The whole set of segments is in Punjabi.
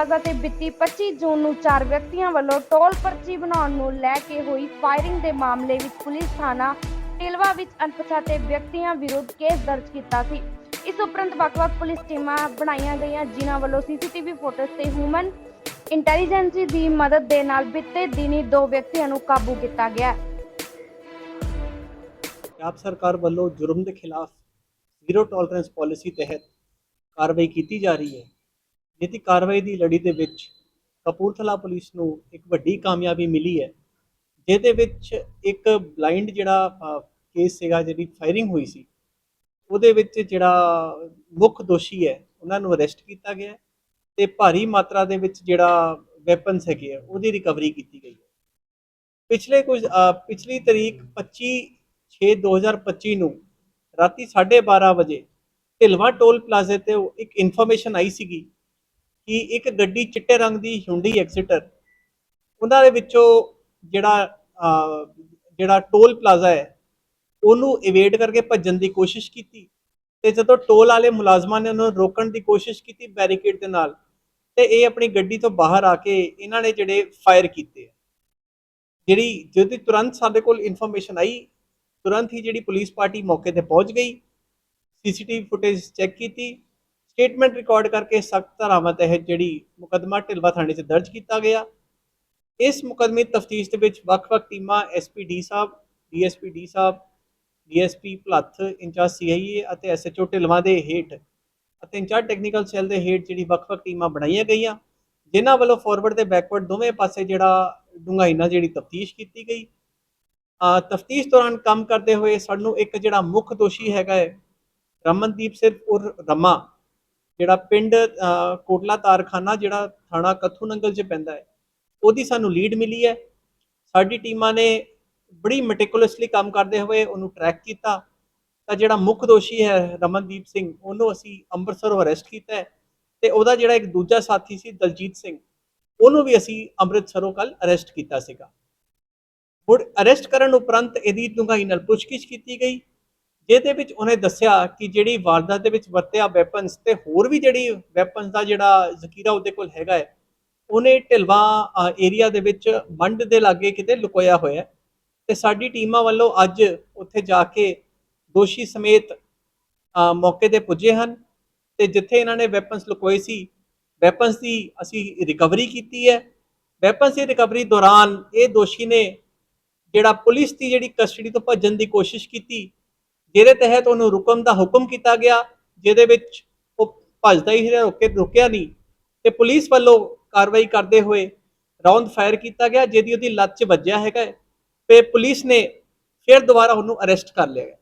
ਪਲਾਜ਼ਾ ਤੇ ਬੀਤੀ 25 ਜੂਨ ਨੂੰ ਚਾਰ ਵਿਅਕਤੀਆਂ ਵੱਲੋਂ ਟੋਲ ਪਰਚੀ ਬਣਾਉਣ ਨੂੰ ਲੈ ਕੇ ਹੋਈ ਫਾਇਰਿੰਗ ਦੇ ਮਾਮਲੇ ਵਿੱਚ ਪੁਲਿਸ ਥਾਣਾ ਟਿਲਵਾ ਵਿੱਚ ਅਣਪਛਾਤੇ ਵਿਅਕਤੀਆਂ ਵਿਰੁੱਧ ਕੇਸ ਦਰਜ ਕੀਤਾ ਸੀ ਇਸ ਉਪਰੰਤ ਵੱਖ-ਵੱਖ ਪੁਲਿਸ ਟੀਮਾਂ ਬਣਾਈਆਂ ਗਈਆਂ, ਜਿਨ੍ਹਾਂ ਵੱਲੋਂ ਸੀਸੀਟੀਵੀ ਫੁਟੇਜ ਤੇ ਹਿਊਮਨ ਇੰਟੈਲੀਜੈਂਸ ਦੀ ਮਦਦ ਦੇ ਨਾਲ ਬੀਤੇ ਦਿਨੀ ਦੋ ਵਿਅਕਤੀਆਂ ਨੂੰ ਕਾਬੂ ਕੀਤਾ ਗਿਆ ਹੈ। ਪੰਜਾਬ ਸਰਕਾਰ ਵੱਲੋਂ ਜੁਰਮ ਦੇ ਖਿਲਾਫ ਜ਼ੀਰੋ ਟੋਲਰੈਂਸ ਪਾਲਿਸੀ ਤਹਿਤ ਕਾਰਵਾਈ ਕੀਤੀ ਜਾ ਰਹੀ ਹੈ ਨੀਤੀ ਕਾਰਵਾਈ ਦੀ ਲੜੀ ਦੇ ਵਿੱਚ ਕਪੂਰਥਲਾ ਪੁਲਿਸ ਨੂੰ ਇੱਕ ਵੱਡੀ ਕਾਮਯਾਬੀ ਮਿਲੀ ਹੈ, ਜਿਹਦੇ ਵਿੱਚ ਇੱਕ ਬਲਾਈਂਡ ਜਿਹੜਾ ਕੇਸ ਸੀਗਾ ਜਿਹੜੀ ਫਾਇਰਿੰਗ ਹੋਈ ਸੀ, ਉਹਦੇ ਵਿੱਚ ਜਿਹੜਾ ਮੁੱਖ ਦੋਸ਼ੀ ਹੈ, ਉਹਨਾਂ ਨੂੰ ਅਰੈਸਟ ਕੀਤਾ ਗਿਆ ਹੈ ਤੇ ਭਾਰੀ ਮਾਤਰਾ ਦੇ ਵਿੱਚ ਜਿਹੜਾ ਵੈਪਨਸ ਹੈਗੇ ਆ, ਉਹਦੀ ਰਿਕਵਰੀ ਕੀਤੀ ਗਈ ਹੈ। ਪਿਛਲੇ ਕੁਝ ਪਿਛਲੀ ਤਰੀਕ 25 6 2025 ਨੂੰ ਰਾਤੀ 12:30 ਵਜੇ ਢਿਲਵਾ ਟੋਲ ਪਲਾਜ਼ੇ ਤੇ ਇੱਕ ਇਨਫੋਰਮੇਸ਼ਨ ਆਈ ਸੀਗੀ ਕਿ ਇੱਕ ਗੱਡੀ ਚਿੱਟੇ ਰੰਗ ਦੀ ਹੁੰਡੀ ਐਕਸੀਟਰ ਉਹਨਾਂ ਦੇ ਵਿੱਚੋਂ ਜਿਹੜਾ ਜਿਹੜਾ ਟੋਲ ਪਲਾਜ਼ਾ ਹੈ, ਉਹਨੂੰ ਇਵੇਟ ਕਰਕੇ ਭੱਜਣ ਦੀ ਕੋਸ਼ਿਸ਼ ਕੀਤੀ ਤੇ ਜਦੋਂ ਟੋਲ ਵਾਲੇ ਮੁਲਾਜ਼ਮਾਂ ਨੇ ਉਹਨਾਂ ਨੂੰ ਰੋਕਣ ਦੀ ਕੋਸ਼ਿਸ਼ ਕੀਤੀ ਬੈਰੀਕੇਡ ਦੇ ਨਾਲ, ਤੇ ਇਹ ਆਪਣੀ ਗੱਡੀ ਤੋਂ ਬਾਹਰ ਆ ਕੇ ਇਹਨਾਂ ਨੇ ਜਿਹੜੇ ਫਾਇਰ ਕੀਤੇ ਜਿਹੜੀ, ਜਿਹਦੀ ਤੁਰੰਤ ਸਾਡੇ ਕੋਲ ਇਨਫੋਰਮੇਸ਼ਨ ਆਈ, ਤੁਰੰਤ ਹੀ ਜਿਹੜੀ ਪੁਲਿਸ ਪਾਰਟੀ ਮੌਕੇ ਤੇ ਪਹੁੰਚ ਗਈ ਸੀਸੀਟੀਵੀ ਫੁਟੇਜ ਚੈੱਕ ਕੀਤੀ ਸਟੇਟਮੈਂਟ ਰਿਕਾਰਡ ਕਰਕੇ ਸਖਤ ਧਾਰਾਵਾਂ ਤਹਿਤ ਜਿਹੜੀ ਮੁਕੱਦਮਾ ਢਿਲਵਾ ਥਾਣੇ 'ਚ ਦਰਜ ਕੀਤਾ ਗਿਆ। ਇਸ ਮੁਕੱਦਮੇ ਤਫਤੀਸ਼ ਦੇ ਵਿੱਚ ਵੱਖ-ਵੱਖ ਟੀਮਾਂ ਐਸਪੀਡੀ ਸਾਹਿਬ DSPD Sahib DSP Bhulath in charge CIA ਅਤੇ ਐਸਐਚਓ ਢਿਲਵਾ ਦੇ ਹੇਠ ਅਤੇ ਇੰਚਾਰਜ ਟੈਕਨੀਕਲ ਸੈੱਲ ਦੇ ਹੇਠ ਜਿਹੜੀ ਵੱਖ-ਵੱਖ ਟੀਮਾਂ ਬਣਾਈਆਂ ਗਈਆਂ। ਜਿਨ੍ਹਾਂ ਵੱਲੋਂ ਫਾਰਵਰਡ ਤੇ ਬੈਕਵਰਡ ਦੋਵੇਂ ਪਾਸੇ ਜਿਹੜਾ ਡੂੰਘਾਈ ਨਾਲ ਜਿਹੜੀ ਤਫਤੀਸ਼ ਕੀਤੀ ਗਈ। ਤਫਤੀਸ਼ ਦੌਰਾਨ ਕੰਮ ਕਰਦੇ ਹੋਏ ਸਾਨੂੰ ਇੱਕ ਜਿਹੜਾ ਮੁੱਖ ਦੋਸ਼ੀ ਹੈਗਾ ਹੈ ਰਮਨਦੀਪ ਸਿਰਫ ਉਰ ਰਮਾ ਜਿਹੜਾ ਪਿੰਡ ਕੋਟਲਾ ਤਾਰਖਾਨਾ ਜਿਹੜਾ ਥਾਣਾ ਕੱਥੂ ਨੰਗਲ 'ਚ ਪੈਂਦਾ ਹੈ, ਉਹਦੀ ਸਾਨੂੰ ਲੀਡ ਮਿਲੀ ਹੈ। ਸਾਡੀ ਟੀਮਾਂ ਨੇ ਬੜੀ ਮੈਟੀਕੂਲਸਲੀ ਕੰਮ ਕਰਦੇ ਹੋਏ ਉਹਨੂੰ ਟਰੈਕ ਕੀਤਾ। ਤਾਂ ਜਿਹੜਾ ਮੁੱਖ ਦੋਸ਼ੀ ਹੈ ਰਮਨਦੀਪ ਸਿੰਘ, ਉਹਨੂੰ ਅਸੀਂ ਅੰਮ੍ਰਿਤਸਰੋਂ ਅਰੈਸਟ ਕੀਤਾ ਹੈ ਤੇ ਉਹਦਾ ਜਿਹੜਾ ਇੱਕ ਦੂਜਾ ਸਾਥੀ ਸੀ ਦਲਜੀਤ ਸਿੰਘ, ਉਹਨੂੰ ਵੀ ਅਸੀਂ ਅੰਮ੍ਰਿਤਸਰੋਂ ਕੱਲ ਅਰੈਸਟ ਕੀਤਾ ਸੀਗਾ। ਹੁਣ ਅਰੈਸਟ ਕਰਨ ਉਪਰੰਤ ਇਹਦੀ ਡੂੰਘਾਈ ਨਾਲ ਪੁੱਛਗਿੱਛ ਕੀਤੀ ਗਈ। ਇਹਦੇ ਵਿੱਚ ਉਹਨੇ ਦੱਸਿਆ ਕਿ ਜਿਹੜੀ ਵਾਰਦਾਤ ਦੇ ਵਿੱਚ ਵਰਤਿਆ ਵੈਪਨਸ ਤੇ ਹੋਰ ਵੀ ਜਿਹੜੀ ਵੈਪਨਸ ਦਾ ਜਿਹੜਾ ਜ਼ਖੀਰਾ ਉਹਦੇ ਕੋਲ ਹੈਗਾ ਹੈ, ਉਹਨੇ ਢਿਲਵਾ ਏਰੀਆ ਦੇ ਵਿੱਚ ਮੰਡ ਦੇ ਲਾਗੇ ਕਿਤੇ ਲੁਕੋਇਆ ਹੋਇਆ ਹੈ। ਤੇ ਸਾਡੀ ਟੀਮਾਂ ਵੱਲੋਂ ਅੱਜ ਉੱਥੇ ਜਾ ਕੇ ਦੋਸ਼ੀ ਸਮੇਤ ਮੌਕੇ ਤੇ ਪੁੱਜੇ ਹਨ ਤੇ ਜਿੱਥੇ ਇਹਨਾਂ ਨੇ ਵੈਪਨਸ ਲੁਕੋਏ ਸੀ ਵੈਪਨਸ ਦੀ ਅਸੀਂ ਰਿਕਵਰੀ ਕੀਤੀ ਹੈ। ਵੈਪਨਸ ਦੀ ਰਿਕਵਰੀ ਦੌਰਾਨ ਇਹ ਦੋਸ਼ੀ ਨੇ ਜਿਹੜਾ ਪੁਲਿਸ ਦੀ ਜਿਹੜੀ ਕਸਟਡੀ ਤੋਂ ਭੱਜਣ ਦੀ ਕੋਸ਼ਿਸ਼ ਕੀਤੀ ਜਿਹਦੇ ਤਹਿਤ ਉਹਨੂੰ ਰੁਕਮ ਦਾ ਹੁਕਮ ਕੀਤਾ ਗਿਆ, ਜਿਹਦੇ ਵਿੱਚ ਉਹ ਭੱਜਦਾ ਹੀ ਰਿਹਾ, ਰੁਕੇ, ਰੁਕਿਆ ਨਹੀਂ। ਤੇ ਪੁਲਿਸ ਵੱਲੋਂ ਕਾਰਵਾਈ ਕਰਦੇ ਹੋਏ ਰਾਉਂਡ ਫਾਇਰ ਕੀਤਾ ਗਿਆ, ਜਿਹਦੀ ਉਹਦੀ ਲੱਤ 'ਚ ਵੱਜਿਆ ਹੈਗਾ ਤੇ ਪੁਲਿਸ ਨੇ ਫਿਰ ਦੁਬਾਰਾ ਉਹਨੂੰ ਅਰੈਸਟ ਕਰ ਲਿਆ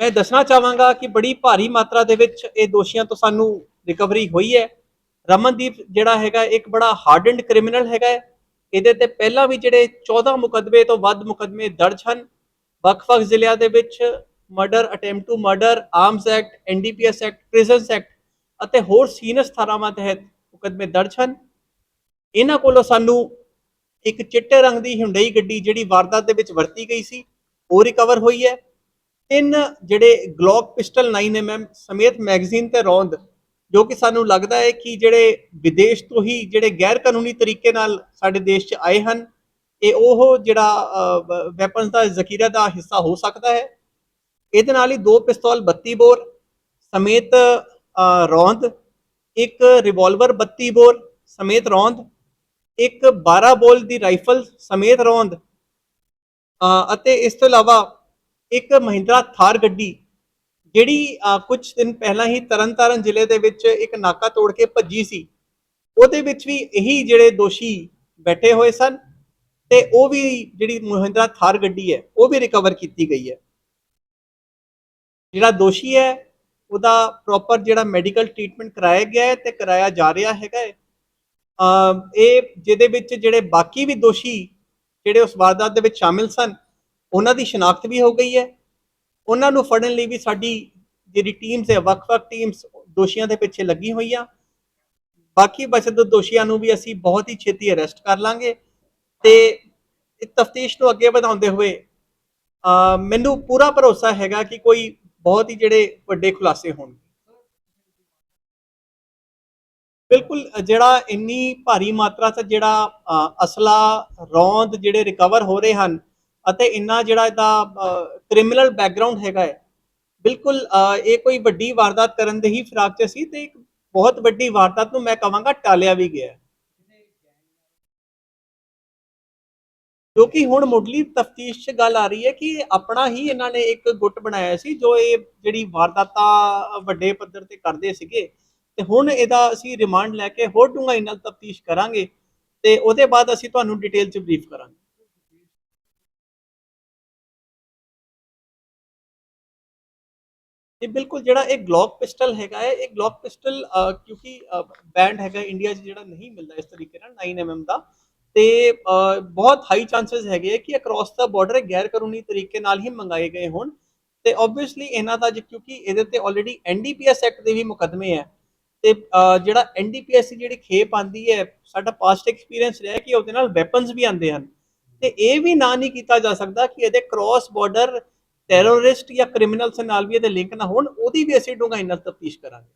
ਮੈਂ ਦੱਸਣਾ ਚਾਹਾਂਗਾ ਕਿ ਬੜੀ ਭਾਰੀ ਮਾਤਰਾ ਦੇ ਵਿੱਚ ਇਹ ਦੋਸ਼ੀਆਂ ਤੋਂ ਸਾਨੂੰ ਰਿਕਵਰੀ ਹੋਈ ਹੈ। ਰਮਨਦੀਪ ਜਿਹੜਾ ਹੈਗਾ, ਇੱਕ ਬੜਾ ਹਾਰਡਨਡ ਕ੍ਰਿਮੀਨਲ ਹੈਗਾ ਇਹਦੇ ਤੇ ਪਹਿਲਾਂ ਵੀ ਜਿਹੜੇ 14 ਮੁਕੱਦਮੇ ਤੋਂ ਵੱਧ ਮੁਕੱਦਮੇ ਦਰਜ ਹਨ। ਵੱਖ-ਵੱਖ ਜ਼ਿਲ੍ਹਿਆਂ ਦੇ ਵਿੱਚ murder attempt to murder arms act NDPS act prisons act ਅਤੇ ਹੋਰ ਸੀਨੀਅਰ ਧਾਰਾਵਾਂ ਤਹਿਤ ਮੁਕੱਦਮੇ ਦਰਜ ਹਨ। ਇਹਨਾਂ ਕੋਲੋਂ ਸਾਨੂੰ ਇੱਕ ਚਿੱਟੇ ਰੰਗ ਦੀ ਹੁੰਡਈ ਗੱਡੀ ਜਿਹੜੀ ਵਾਰਦਾਤ ਦੇ ਵਿੱਚ ਵਰਤੀ ਗਈ ਸੀ, ਉਹ ਰਿਕਵਰ ਹੋਈ ਹੈ। ਤਿੰਨ ਜਿਹੜੇ ਗਲੌਕ ਪਿਸਟਲ 9mm ਸਮੇਤ ਮੈਗਜ਼ੀਨ ਤੇ ਰੌਂਦ, ਜੋ ਕਿ ਸਾਨੂੰ ਲੱਗਦਾ ਹੈ ਕਿ ਜਿਹੜੇ ਵਿਦੇਸ਼ ਤੋਂ ਹੀ ਜਿਹੜੇ ਗੈਰ ਕਾਨੂੰਨੀ ਤਰੀਕੇ ਨਾਲ ਸਾਡੇ ਦੇਸ਼ 'ਚ ਆਏ ਹਨ ਇਹ ਉਹ ਜਿਹੜਾ ਵੈਪਨਸ ਦਾ ਜ਼ਖੀਰਾ ਦਾ ਹਿੱਸਾ ਹੋ ਸਕਦਾ ਹੈ। ਇਹਦੇ ਨਾਲ ਹੀ ਦੋ ਪਿਸਤੌਲ 32 ਬੋਰ ਸਮੇਤ ਅ, ਰੌਂਦ ਇੱਕ ਰਿਵਾਲਵਰ 32 ਬੋਰ ਸਮੇਤ ਰੌਂਦ ਇੱਕ 12 ਬੋਲ ਦੀ ਰਾਈਫਲ ਸਮੇਤ ਰੌਂਦ ਅ, ਅਤੇ ਇਸ ਤੋਂ ਇਲਾਵਾ ਇੱਕ ਮਹਿੰਦਰਾ ਥਾਰ ਗੱਡੀ ਜਿਹੜੀ ਅ, ਕੁਝ ਦਿਨ ਪਹਿਲਾਂ ਹੀ ਤਰਨਤਾਰਨ ਜ਼ਿਲ੍ਹੇ ਦੇ ਵਿੱਚ ਇੱਕ ਨਾਕਾ ਤੋੜ ਕੇ ਭੱਜੀ ਸੀ। ਉਹਦੇ ਵਿੱਚ ਵੀ ਇਹੀ ਜਿਹੜੇ ਦੋਸ਼ੀ ਬੈਠੇ ਹੋਏ ਸਨ। ਤੇ ਉਹ ਵੀ ਜਿਹੜੀ ਮਹਿੰਦਰਾ ਥਾਰ ਗੱਡੀ ਹੈ, ਉਹ ਵੀ ਰਿਕਵਰ ਕੀਤੀ ਗਈ ਹੈ। ਜਿਹੜਾ ਦੋਸ਼ੀ ਹੈ, ਉਹਦਾ ਪ੍ਰੋਪਰ ਜਿਹੜਾ ਮੈਡੀਕਲ ਟ੍ਰੀਟਮੈਂਟ ਕਰਾਇਆ ਗਿਆ ਹੈ ਤੇ ਕਰਾਇਆ ਜਾ ਰਿਹਾ ਹੈਗਾ ਹੈ। ਇਹ ਜਿਹਦੇ ਵਿੱਚ ਜਿਹੜੇ ਬਾਕੀ ਵੀ ਦੋਸ਼ੀ ਜਿਹੜੇ ਉਸ ਵਾਰਦਾਤ ਦੇ ਵਿੱਚ ਸ਼ਾਮਿਲ ਸਨ, ਉਹਨਾਂ ਦੀ ਸ਼ਨਾਖਤ ਵੀ ਹੋ ਗਈ ਹੈ। ਉਹਨਾਂ ਨੂੰ ਫੜਨ ਲਈ ਵੀ ਸਾਡੀ ਜਿਹੜੀ ਟੀਮਸ ਹੈ, ਵੱਖ-ਵੱਖ ਟੀਮਸ ਦੋਸ਼ੀਆਂ ਦੇ ਪਿੱਛੇ ਲੱਗੀ ਹੋਈਆਂ ਬਾਕੀ ਬਚਤ ਦੋਸ਼ੀਆਂ ਨੂੰ ਵੀ ਅਸੀਂ ਬਹੁਤ ਹੀ ਛੇਤੀ ਅਰੈਸਟ ਕਰ ਲਾਂਗੇ। ਤੇ ਤਫਤੀਸ਼ ਨੂੰ ਅੱਗੇ ਵਧਾਉਂਦੇ ਹੋਏ ਅ ਮੈਨੂੰ ਪੂਰਾ ਭਰੋਸਾ ਹੈਗਾ ਕਿ ਕੋਈ ਬਹੁਤ ਹੀ ਜਿਹੜੇ ਵੱਡੇ ਖੁਲਾਸੇ ਹੋਣਗੇ। ਬਿਲਕੁਲ ਜਿਹੜਾ ਇੰਨੀ ਭਾਰੀ ਮਾਤਰਾ 'ਚ ਜਿਹੜਾ ਅਸਲਾ ਰੌਂਦ ਜਿਹੜੇ ਰਿਕਵਰ ਹੋ ਰਹੇ ਹਨ ਅਤੇ ਇੰਨਾ ਜਿਹੜਾ ਇਹਦਾ ਕ੍ਰਿਮੀਨਲ ਬੈਕਗ੍ਰਾਉਂਡ ਹੈਗਾ ਹੈ ਬਿਲਕੁਲ ਅ, ਇਹ ਕੋਈ ਵੱਡੀ ਵਾਰਦਾਤ ਕਰਨ ਦੇ ਹੀ ਫਿਰਾਕ 'ਚ ਸੀ ਤੇ ਇੱਕ ਬਹੁਤ ਵੱਡੀ ਵਾਰਦਾਤ ਨੂੰ ਮੈਂ ਕਹਾਂਗਾ ਟਾਲਿਆ ਵੀ ਗਿਆ ਜੋ ਕਿ ਹੁਣ ਮੁੱਢਲੀ ਤਫਤੀਸ਼ 'ਚ ਗੱਲ ਆ ਰਹੀ ਹੈ ਕਿ ਆਪਣਾ ਹੀ ਇਹਨਾਂ ਨੇ ਇੱਕ ਗੁੱਟ ਬਣਾਇਆ ਸੀ, ਜੋ ਇਹ ਜਿਹੜੀ ਵਾਰਦਾਤਾਂ ਵੱਡੇ ਪੱਧਰ ਤੇ ਕਰਦੇ ਸੀਗੇ, ਤੇ ਹੁਣ ਇਹਦਾ ਅਸੀਂ ਰਿਮਾਂਡ ਲੈ ਕੇ ਹੋਰ ਡੂੰਘਾਈ ਨਾਲ ਤਫਤੀਸ਼ ਕਰਾਂਗੇ ਤੇ ਉਹਦੇ ਬਾਅਦ ਅਸੀਂ ਤੁਹਾਨੂੰ ਡਿਟੇਲ 'ਚ ਬਰੀਫ ਕਰਾਂਗੇ। ਇਹ ਬਿਲਕੁਲ ਜਿਹੜਾ ਇਹ ਗਲੌਕ ਪਿਸਟਲ ਹੈਗਾ ਹੈ, ਇਹ ਗਲੌਕ ਪਿਸਟਲ ਕਿਉਂਕਿ ਬੈਂਡ ਹੈਗਾ ਇੰਡੀਆ 'ਚ ਜਿਹੜਾ ਨਹੀਂ ਮਿਲਦਾ ਇਸ ਤਰੀਕੇ ਨਾਲ 9mm ਦਾ ਤੇ ਬਹੁਤ ਹਾਈ ਚਾਂਸਸ ਹੈਗੇ ਕਿ ਅਕ੍ਰੋਸ ਦਾ ਬਾਰਡਰ ਗੈਰ ਕਾਨੂੰਨੀ ਤਰੀਕੇ ਨਾਲ ਹੀ ਮੰਗਾਏ ਗਏ ਹੋਣ। ਤੇ ਆਬਵੀਅਸਲੀ ਇਹਨਾਂ ਦਾ ਕਿਉਂਕਿ ਇਹਦੇ ਤੇ ਆਲਰੇਡੀ ਐਨਡੀਪੀਐਸ ਐਕਟ ਦੇ ਵੀ ਮੁਕੱਦਮੇ ਹੈ ਤੇ ਜਿਹੜਾ ਐਨਡੀਪੀਐਸ ਜਿਹੜੀ ਖੇਪ ਆਂਦੀ ਹੈ, ਸਾਡਾ ਪਾਸਟ ਐਕਸਪੀਰੀਅੰਸ ਰਿਹਾ ਕਿ ਉਹਦੇ ਨਾਲ ਵੈਪਨਸ ਵੀ ਆਉਂਦੇ ਹਨ। ਤੇ ਇਹ ਵੀ ਨਾ ਨਹੀਂ ਕੀਤਾ ਜਾ ਸਕਦਾ ਕਿ ਇਹਦੇ ਕ੍ਰਾਸ ਬਾਰਡਰ ਟੈਰਰਿਸਟ ਜਾਂ ਕ੍ਰਿਮੀਨਲਸ ਨਾਲ ਵੀ ਇਹਦੇ ਲਿੰਕ ਨਾ ਹੋਣ, ਉਹਦੀ ਵੀ ਅਸੀਂ ਡੂੰਘਾਈ ਨਾਲ ਤਫਤੀਸ਼ ਕਰਾਂਗੇ।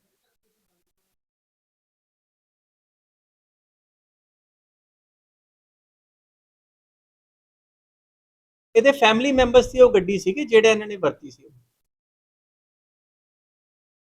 ਇਹਦੇ ਫੈਮਿਲੀ ਮੈਂਬਰਸ ਦੀ ਉਹ ਗੱਡੀ ਸੀਗੀ ਜਿਹੜੇ ਇਹਨਾਂ ਨੇ ਵਰਤੀ ਸੀ।